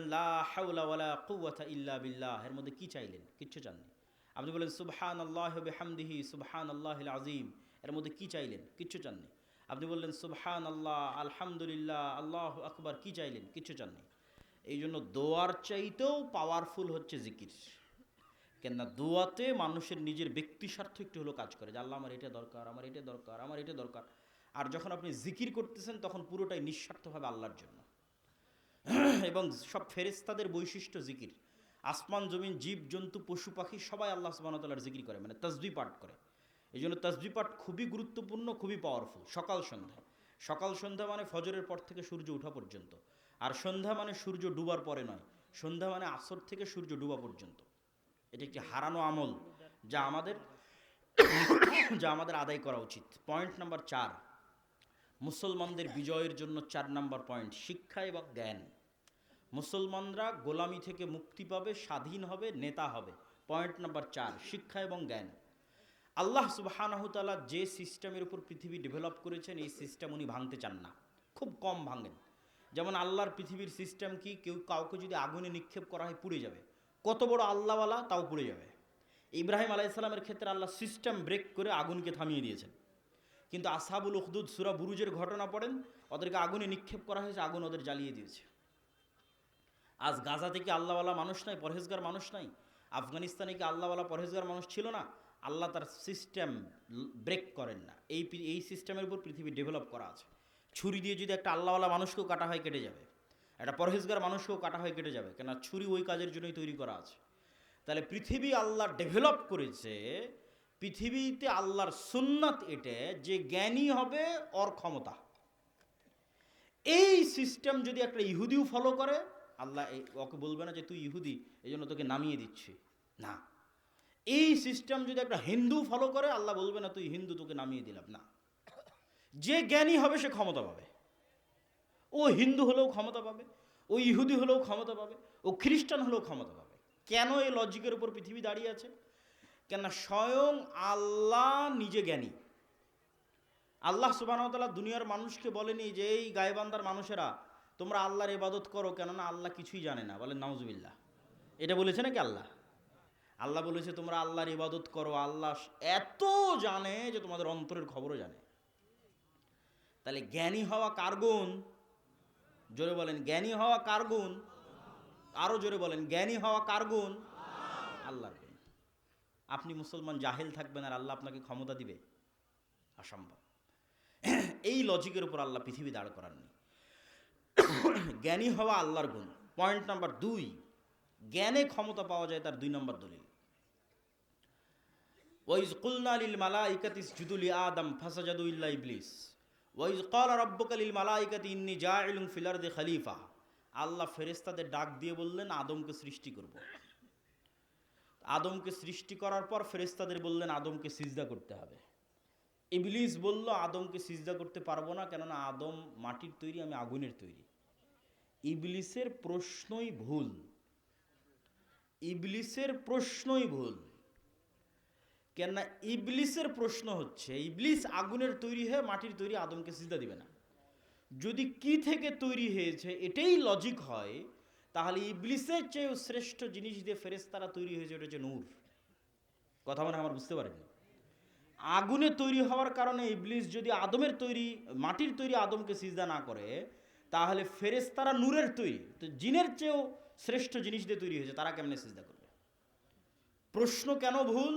লা ইল্লা বিল্লাহ। এর মধ্যে কি চাইলেন? কিচ্ছু চাননি। আপনি বলেন সুবহান আল্লাহ বিহামদিহি সুবহান আল্লাহ আজিম এর মধ্যে কি চাইলেন? কিচ্ছু চাননি। আপনি বললেন সুবহান আল্লাহ আলহামদুলিল্লাহ, আল্লাহ আকবার। কি চাইলেন? কিচ্ছু চাননি। এই জন্য দোয়ার চাইতেও পাওয়ারফুল হচ্ছে জিকির। কেননা দোয়াতে মানুষের নিজের ব্যক্তি স্বার্থ একটু হলো কাজ করে। যে, আল্লাহ, আমার এটা দরকার, আমার এটা দরকার, আমার এটা দরকার। আর যখন আপনি জিকির করতেছেন, তখন পুরোটাই নিঃস্বার্থভাবে আল্লাহর জন্য। এবং সব ফেরেস্তাদের বৈশিষ্ট্য জিকির। আসমান, জমিন, জীব, জন্তু, পশু, পাখি, সবাই আল্লাহ সুবাহতাল্লাহর জিকির করে মানে তসবি পাঠ করে। এই জন্য তসবি পাঠ খুবই গুরুত্বপূর্ণ, খুবই পাওয়ারফুল সকাল, সন্ধ্যা। সকাল, সন্ধ্যা মানে ফজরের পর থেকে সূর্য ওঠা পর্যন্ত। আর সন্ধ্যা মানে সূর্য ডুবার পরে নয়। সন্ধ্যা মানে আসর থেকে সূর্য ডুবা পর্যন্ত। এটি একটি হারানো আমল যা আমাদের যা আমাদের আদায় করা উচিত। পয়েন্ট নাম্বার চার, মুসলমানদের বিজয়ের জন্য চার নাম্বার পয়েন্ট, শিক্ষা এবং জ্ঞান। মুসলমানরা গোলামি থেকে মুক্তি পাবে, স্বাধীন হবে, নেতা হবে। পয়েন্ট নাম্বার চার, শিক্ষা এবং জ্ঞান। আল্লাহ সুবাহানাহতালা যে সিস্টেমের উপর পৃথিবী ডেভেলপ করেছেন, এই সিস্টেম উনি ভাঙতে চান না। খুব কম ভাঙেন। যেমন আল্লাহর পৃথিবীর সিস্টেম কি, কেউ কাউকে যদি আগুনে নিক্ষেপ করা হয়, পুড়ে যাবে। কত বড় আল্লাহওয়ালা, তাও পুড়ে যাবে। ইব্রাহিম আলাইসাল্লামের ক্ষেত্রে আল্লাহ সিস্টেম ব্রেক করে আগুনকে থামিয়ে দিয়েছেন। কিন্তু আসাবুল উখদুদ সুরা বুরুজের ঘটনা পড়েন, ওদেরকে আগুনে নিক্ষেপ করা হয়েছে, আগুন ওদের জ্বালিয়ে দিয়েছে। আজ গাজা থেকে আল্লাহওয়ালা মানুষ নাই, পরহেজগার মানুষ নাই। আফগানিস্তানে কি আল্লাহওয়ালা পরহেজগার মানুষ ছিল না? আল্লাহ তার সিস্টেম ব্রেক করেন না। এই এই সিস্টেমের উপর পৃথিবী ডেভেলপ করা আছে। ছুরি দিয়ে যদি একটা আল্লাহওয়ালা মানুষকেও কাটা হয়, কেটে যাবে। একটা পরহেজগার মানুষকেও কাটা হয়, কেটে যাবে। কেন ছুরি ওই কাজের জন্যই তৈরি করা আছে। তাহলে পৃথিবী আল্লাহ ডেভেলপ করেছে, পৃথিবীতে আল্লাহর সুন্নাত এটা যে জ্ঞানী হবে, ওর ক্ষমতা। এই সিস্টেম যদি একটা ইহুদিও ফলো করে আল্লাহ ওকে বলবে না যে তুই ইহুদি এই জন্য তোকে নামিয়ে দিচ্ছি। না। এই সিস্টেম যদি একটা হিন্দু ফলো করে, আল্লাহ বলবে না তুই হিন্দু, তোকে নামিয়ে দিলাম। না। যে জ্ঞানী হবে, সে ক্ষমতা পাবে। ও হিন্দু হলেও ক্ষমতা পাবে, ও ইহুদি হলেও ক্ষমতা পাবে, ও খ্রিস্টান হলেও ক্ষমতা পাবে। কেন এই লজিকের উপর পৃথিবী দাঁড়িয়ে আছে? কেননা স্বয়ং আল্লাহ নিজে জ্ঞানী। আল্লাহ সুবাহতাল্লাহ দুনিয়ার মানুষকে বলেনি যে, এই গায়েবান্দার মানুষেরা তোমরা আল্লাহর ইবাদত করো কেননা আল্লাহ কিছুই জানে না। বলে নাউজুবিল্লাহ। এটা বলেছে নাকি আল্লাহ? আল্লাহ বলেছে, তোমরা আল্লাহর ইবাদত করো, আল্লাহ এত জানে যে তোমাদের অন্তরের খবরও জানে। তাহলে জ্ঞানী হওয়া কার গুণ? জোরে বলেন, জ্ঞানী হওয়া কার গুণ? আরও জোরে বলেন, জ্ঞানী হওয়া কার গুণ? আল্লাহর গুণ। আপনি মুসলমান, জাহেল থাকবেন আর আল্লাহ আপনাকে ক্ষমতা দিবে? অসম্ভব। এই লজিকের উপর আল্লাহ পৃথিবী দাঁড় করাননি জ্ঞানী হওয়া আল্লাহর গুণ। পয়েন্ট নাম্বার দুই, জ্ঞানে ক্ষমতা পাওয়া যায় তার দুই নম্বর দলিল। ওয়াইজ কুলনা লিল মালাইকাতি ইসজুদু আদম, ফাসাজাদু ইল্লা ইবলিস। ওয়াইজ ক্বালা রাব্বুকা লিল মালাইকাতি ইন্নী জাইলুন ফিল আরদি খলিফা। আল্লাহ ফেরেশতাদের ডাক দিয়ে বললেন, আদমকে সৃষ্টি করব। আদমকে সৃষ্টি করার পর ফেরেশতাদের বললেন, আদমকে সিজদা করতে হবে। ইবলিস বলল, আদমকে সিজদা করতে পারব না, কেননা আদম মাটির তৈরি, আমি আগুনের তৈরি। ইবলিসের প্রশ্নই ভুল। ইবলিসের প্রশ্নই ভুল। কেননা ইবলিসের প্রশ্ন হচ্ছে, ইবলিস আগুনের তৈরি হয়ে মাটির তৈরি আদমকে সিজদা দিবে না। যদি কি থেকে তৈরি হয়েছে এটাই লজিক হয়, তাহলে ইবলিসের চেয়েও শ্রেষ্ঠ জিনিস দিয়ে ফেরেস তারা তৈরি হয়েছে ওটা হচ্ছে নূর। কথা মানে আমার বুঝতে পারেননি? আগুনে তৈরি হওয়ার কারণে ইবলিস যদি আদমের তৈরি, মাটির তৈরি আদমকে সিজদা না করে তাহলে ফেরেশতারা নূরের তৈরি। তো জিনের চেয়েও শ্রেষ্ঠ জিনিস দিয়ে তৈরি হয়েছে, তারা কেমনে সিজদা করবে? প্রশ্ন কেন ভুল?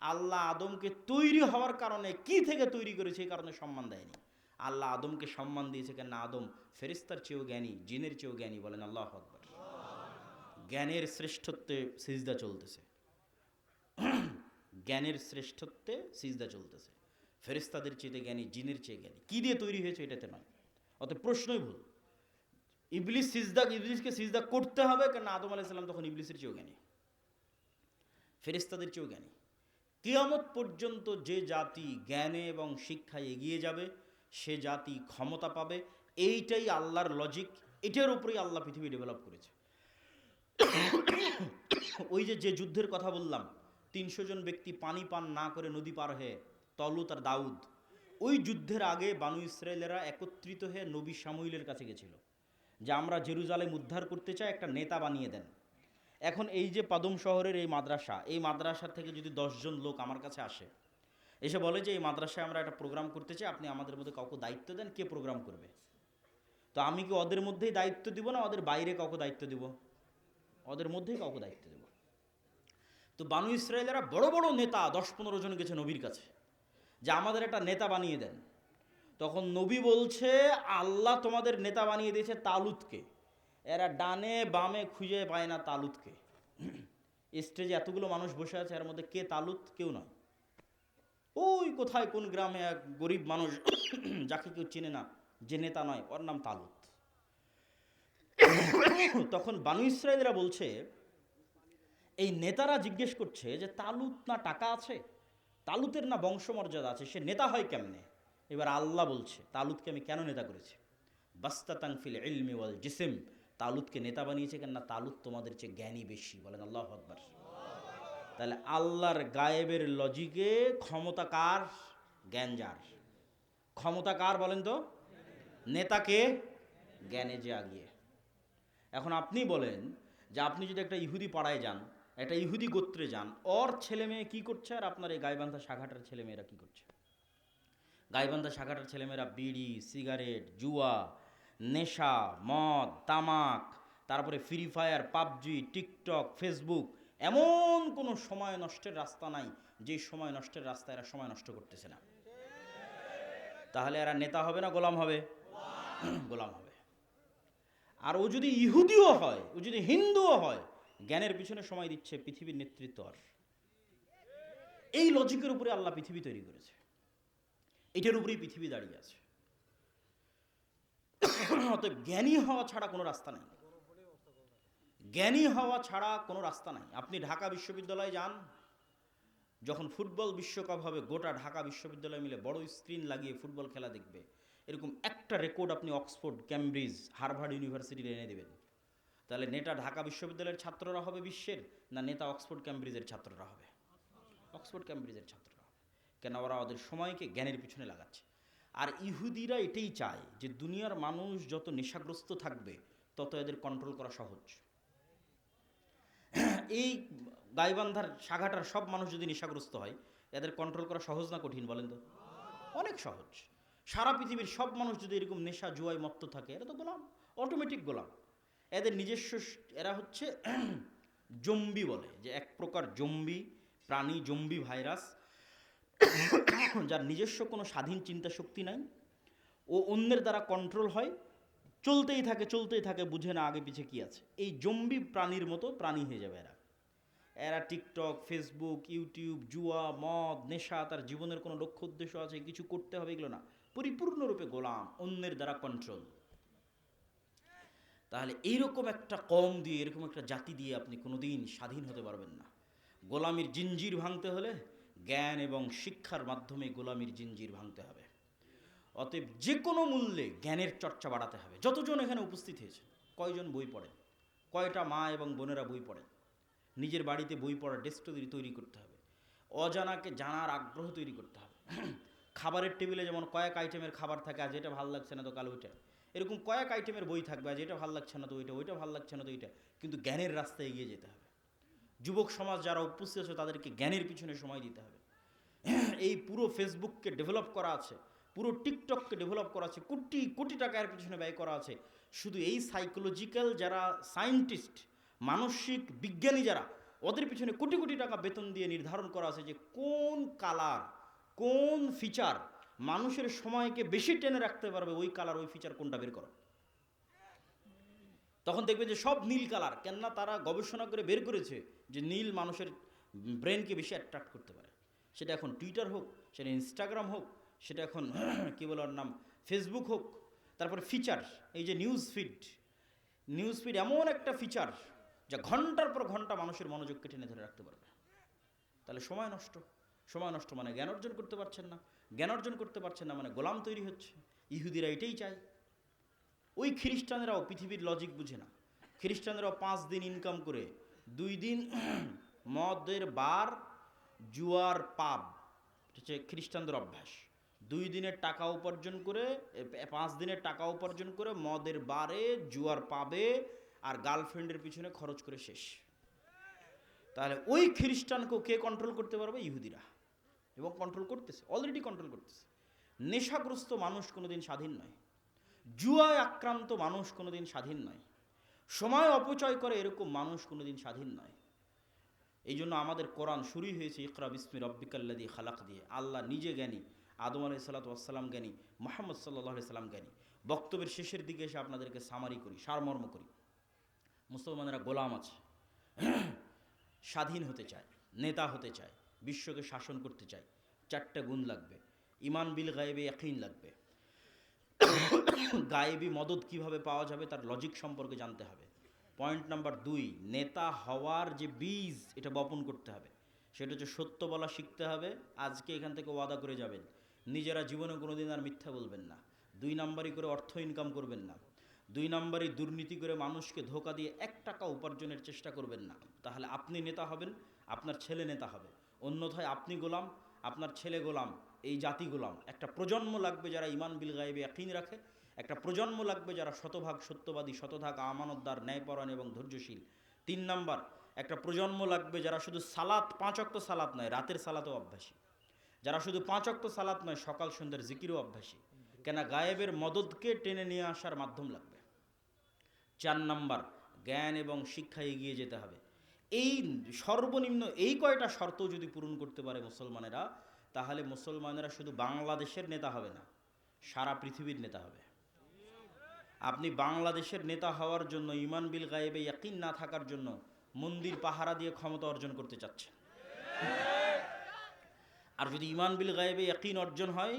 আল্লাহ আদমকে তৈরি হওয়ার কারণে কি থেকে তৈরি করেছে এই কারণে সম্মান দেয়নি। আল্লাহ আদমকে সম্মান দিয়েছে কেন আদম ফেরিস্তার চেয়েও জ্ঞানী, জিনের চেয়েও জ্ঞানী বলেন আল্লাহ আকবর। জ্ঞানের শ্রেষ্ঠত্বে সিজদা চলতেছে। জ্ঞানের শ্রেষ্ঠত্বে সিজদা চলতেছে। ফেরিস্তাদের চেয়ে জ্ঞানী, জিনের চেয়ে জ্ঞানী। কি দিয়ে তৈরি হয়েছে এটাতে নয়। অত প্রশ্নই ভুল। ইবলিস সিজদা ইবলিসকে সিজদা করতে হবে কেন আদম আলাইসাল্লাম তখন ইবলিসের চেয়েও জ্ঞানী। ফেরিস্তাদের চেয়েও জ্ঞানী। কিয়ামত পর্যন্ত যে জাতি জ্ঞানে এবং শিক্ষায় এগিয়ে যাবে, সে জাতি ক্ষমতা পাবে। এইটাই আল্লাহর লজিক এটার উপরেই আল্লাহ পৃথিবী ডেভেলপ করেছে। ওই যে যে যুদ্ধের কথা বললাম, তিনশো জন ব্যক্তি পানি পান না করে নদী পার হয়ে, তলু তার দাউদ। ওই যুদ্ধের আগে বানু ইসরায়েলেরা একত্রিত হয়ে নবী সামুইলের কাছে গেছিল, যে আমরা জেরুজালেম উদ্ধার করতে চাই একটা নেতা বানিয়ে দেন। এখন এই যে পাদম শহরের এই মাদ্রাসা এই মাদ্রাসা থেকে যদি দশজন লোক আমার কাছে আসে, এসে বলে যে এই মাদ্রাসায় আমরা একটা প্রোগ্রাম করতে চাই, আপনি আমাদের মধ্যে কাউকে দায়িত্ব দেন, কে প্রোগ্রাম করবে? তো আমি কি ওদের মধ্যেই দায়িত্ব দিব না ওদের বাইরে কাউকে দায়িত্ব দিব? ওদের মধ্যেই কাউকে দায়িত্ব দেব। তো বানু ইসরায়েলেরা বড় বড় নেতা, দশ পনেরো জন গেছে নবীর কাছে। যে আমাদের একটা নেতা বানিয়ে দেন। তখন নবী বলছে, আল্লাহ তোমাদের নেতা বানিয়ে দিয়েছে তালুতকে। এরা ডানে বামে খুঁজে পায় না তালুতকে। স্টেজে এতগুলো মানুষ বসে আছে, এর মধ্যে কে তালুত, কেউ নয়। ওই কোথায় কোন গ্রামে এক গরিব মানুষ যাকে কেউ চেনে না, যে নেতা নয়, ওর নাম তালুত। তখন বানু ইসরায়েলরা বলছে, এই নেতারা জিজ্ঞেস করছে যে তালুত না টাকা আছে? তালুতের না বংশমর্যাদা আছে, সে নেতা হয় কেমনে? এবার আল্লাহ বলছে, তালুতকে আমি কেন নেতা করেছি? বাস্তাতাং ফিল ইলমি ওয়াল জিসিম। তালুতকে নেতা বানিয়েছে কেন না? তালুত তোমাদের চেয়ে জ্ঞানী বেশি, বলেন আল্লাহ আকবার। তাহলে আল্লাহর গায়েবের লজিকে ক্ষমতা কার? জ্ঞান যার। ক্ষমতা কার বলেন তো? নেতাকে জ্ঞানে যে আগিয়ে। এখন আপনি বলেন যে আপনি যদি একটা ইহুদি পাড়ায় যান একটা ইহুদি গোত্রে যান। ওর ছেলে মেয়ে কী করছে? আর আপনার এই গাইবান্ধা শাখাটার ছেলে মেয়েরা কী করছে? গাইবান্ধা শাখাটার ছেলেমেয়েরা বিড়ি, সিগারেট, জুয়া, নেশা, মদ, তামাক, তারপরে Free Fire, PUBG, TikTok, Facebook, এমন কোনো সময় নষ্টের রাস্তা নাই যে সময় নষ্টের রাস্তা এরা সময় নষ্ট করতেছে না। তাহলে এরা নেতা হবে না গোলাম হবে? গোলাম হবে। আর ও যদি ইহুদিও হয়, ও যদি হিন্দুও হয় জ্ঞানের পিছনে সময় দিচ্ছে পৃথিবীর নেতৃত্ব আর। এই লজিকের উপরে আল্লাহ পৃথিবী তৈরি করেছে। এটার উপরেই পৃথিবী দাঁড়িয়ে আছে। অতএব জ্ঞানী হওয়া ছাড়া কোনো রাস্তা নাই। জ্ঞানী হওয়া ছাড়া কোনো রাস্তা নাই। আপনি ঢাকা বিশ্ববিদ্যালয়ে যান, যখন ফুটবল বিশ্বকাপ হবে, গোটা ঢাকা বিশ্ববিদ্যালয় মিলে বড় স্ক্রিন লাগিয়ে ফুটবল খেলা দেখবে। এরকম একটা রেকর্ড আপনি অক্সফোর্ড, ক্যামব্রিজ, হার্ভার্ড ইউনিভার্সিটির এনে দেবেন। তাহলে নেতা ঢাকা বিশ্ববিদ্যালয়ের ছাত্ররা হবে বিশ্বের, না নেতা অক্সফোর্ড, ক্যামব্রিজের ছাত্ররা হবে? অক্সফোর্ড, ক্যামব্রিজের ছাত্ররা হবে। কেন ওরা ওদের সময়কে জ্ঞানের পিছনে লাগাচ্ছে? আর ইহুদিরা এটাই চায় যে দুনিয়ার মানুষ যত নেশাগ্রস্ত থাকবে, তত এদের কন্ট্রোল করা সহজ। এই গাইবান্ধার শাখাটার সব মানুষ যদি নেশাগ্রস্ত হয়, এদের কন্ট্রোল করা সহজ না কঠিন বলেন তো? অনেক সহজ। সারা পৃথিবীর সব মানুষ যদি এরকম নেশা, জুয়ায় মত্ত থাকে, এরা তো গোলাম অটোমেটিক গোলাম। এদের নিজস্ব এরা হচ্ছে জম্বি বলে, যে এক প্রকার জম্বি, প্রাণী জম্বি ভাইরাস, যার নিজস্ব কোনো স্বাধীন চিন্তা শক্তি নাই। ও অন্যের দ্বারা কন্ট্রোল হয়, চলতেই থাকে চলতেই থাকে, বুঝে না আগে পিছে কি আছে। এই জম্বি প্রাণীর মতো প্রাণী হয়ে যাবে এরা। এরা টিকটক, ফেসবুক, ইউটিউব, জুয়া, মদ, নেশা, তার জীবনের কোনো লক্ষ্য উদ্দেশ্য আছে, কিছু করতে হবে, এগুলো না। পরিপূর্ণরূপে গোলাম, অন্যের দ্বারা কন্ট্রোল তাহলে এইরকম একটা কম দিয়ে, এরকম একটা জাতি দিয়ে আপনি কোনোদিন স্বাধীন হতে পারবেন না। গোলামির জিঞ্জির ভাঙতে হলে জ্ঞান এবং শিক্ষার মাধ্যমে গোলামির জিঞ্জির ভাঙতে হবে। অতএব যে কোনো মূল্যে জ্ঞানের চর্চা বাড়াতে হবে। যতজন এখানে উপস্থিত হয়েছে কয়জন বই পড়েন? কয়টা মা এবং বোনেরা বই পড়েন? নিজের বাড়িতে বই পড়ার ডেস্ক তৈরি করতে হবে। অজানাকে জানার আগ্রহ তৈরি করতে হবে। খাবারের টেবিলে যেমন কয়েক আইটেমের খাবার থাকে, আজ এটা ভালো লাগছে না, তো কাল ওইটা। এরকম কয়েক আইটেমের বই থাকবে আজ এটা ভালো লাগছে না তো ওইটা ওইটা ভালো লাগছে না তো ওইটা। কিন্তু জ্ঞানের রাস্তায় এগিয়ে যেতে হবে। যুবক সমাজ যারা উপস্থিত আছে, তাদেরকে জ্ঞানের পিছনে সময় দিতে হবে। এই পুরো ফেসবুককে ডেভেলপ করা আছে, পুরো টিকটককে ডেভেলপ করা আছে, কোটি কোটি টাকা এর পিছনে ব্যয় করা আছে। শুধু এই সাইকোলজিক্যাল যারা সায়েন্টিস্ট মানসিক বিজ্ঞানী যারা, ওদের পিছনে কোটি কোটি টাকা বেতন দিয়ে নির্ধারণ করা আছে যে কোন কালার কোন ফিচার মানুষের সময়কে বেশি টেনে রাখতে পারবে ওই কালার ওই ফিচার কোনটা বের করো তখন দেখবেন যে সব নীল কালার কেননা তারা গবেষণা করে বের করেছে যে নীল মানুষের ব্রেনকে বেশি অ্যাট্রাক্ট করতে পারে। সেটা এখন টুইটার হোক, সেটা ইনস্টাগ্রাম হোক, সেটা এখন কী বলে ওর নাম? ফেসবুক হোক, তারপরে ফিচার এই যে নিউজ ফিড নিউজ ফিড এমন একটা ফিচার যা ঘণ্টার পর ঘণ্টা মানুষের মনোযোগকে টেনে ধরে রাখতে পারবে। তাহলে সময় নষ্ট সময় নষ্ট মানে জ্ঞান অর্জন করতে পারছেন না জ্ঞান অর্জন করতে পারছে না মানে গোলাম তৈরি হচ্ছে। ইহুদিরা এটাই চায়। ওই খ্রিস্টানেরাও পৃথিবীর লজিক বুঝে না। খ্রিস্টানেরাও পাঁচ দিন ইনকাম করে, দুই দিন মদের বার, জুয়ার পাব। হচ্ছে খ্রিস্টানদের অভ্যাস। দুই দিনের টাকা উপার্জন করে পাঁচ দিনের টাকা উপার্জন করে মদের বারে, জুয়ার পাবে, আর গার্লফ্রেন্ডের পিছনে খরচ করে শেষ। তাহলে ওই খ্রিস্টানকেও কে কন্ট্রোল করতে পারবে? ইহুদিরা। এবং কন্ট্রোল করতেছে অলরেডি কন্ট্রোল করতেছে। নেশাগ্রস্ত মানুষ কোনোদিন স্বাধীন নয়। জুয়ায় আক্রান্ত মানুষ কোনোদিন স্বাধীন নয়। সময় অপচয় করে এরকম মানুষ কোনোদিন স্বাধীন নয়। এই জন্য আমাদের কোরআন শুরুই হয়েছে, ইকরা বিসমি রব্বিকাল্লাদি খালাক দিয়ে। আল্লাহ নিজে জ্ঞানী, আদম আলাই সাল্লাতাম জ্ঞানী, মোহাম্মদ সাল্লাহ সাল্লাম জ্ঞানী। বক্তব্যের শেষের দিকে এসে আপনাদেরকে সামারি করি, সারমর্ম করি। মুসলমানেরা গোলাম আছে, স্বাধীন হতে চায়, নেতা হতে চায়। বিশ্বকে শাসন করতে চাই চারটা গুণ লাগবে। ইমান বিল গায়েবে একইন লাগবে। গায়েবি মদত কীভাবে পাওয়া যাবে তার লজিক সম্পর্কে জানতে হবে। পয়েন্ট নাম্বার দুই, নেতা হওয়ার যে বীজ, এটা বপন করতে হবে। সেটা হচ্ছে সত্য বলা শিখতে হবে। আজকে এখান থেকে ওয়াদা করে যাবেন। নিজেরা জীবনে কোনোদিন আর মিথ্যা বলবেন না। দুই নাম্বারই করে অর্থ ইনকাম করবেন না। দুই নাম্বারই দুর্নীতি করে মানুষকে ধোকা দিয়ে এক টাকা উপার্জনের চেষ্টা করবেন না। তাহলে আপনি নেতা হবেন, আপনার ছেলে নেতা হবে। অন্যথায় আপনি গোলাম, আপনার ছেলে গোলাম, এই জাতি গোলাম। একটা প্রজন্ম লাগবে যারা ইমান বিল গায়েবে একইন রাখে, একটা প্রজন্ম লাগবে যারা শতভাগ সত্যবাদী, শতভাগ আমানতদার, ন্যায়পরায়ণ এবং ধৈর্যশীল। তিন নাম্বার, একটা প্রজন্ম লাগবে যারা শুধু সালাত, পাঁচ অক্ত সালাত নয়, রাতের সালাতও অভ্যাসী। যারা শুধু পাঁচ অক্ত সালাত নয়, সকাল সন্ধ্যার জিকিরও অভ্যাসী। কেন গায়েবের মদতকে টেনে নিয়ে আসার মাধ্যম লাগবে। চার নাম্বার, জ্ঞান এবং শিক্ষায় এগিয়ে যেতে হবে। এই সর্বনিম্ন এই কয়টা শর্ত যদি পূরণ করতে পারে মুসলমানেরা, তাহলে মুসলমানেরা শুধু বাংলাদেশের নেতা হবে না, সারা পৃথিবীর নেতা হবে। আপনি বাংলাদেশের নেতা হওয়ার জন্য, ইমান বিল গায়েবে ইয়াকিন না থাকার জন্য মন্দির পাহারা দিয়ে ক্ষমতা অর্জন করতে চাচ্ছেন। আর যদি ইমান বিল গায়েবে ইয়াকিন অর্জন হয়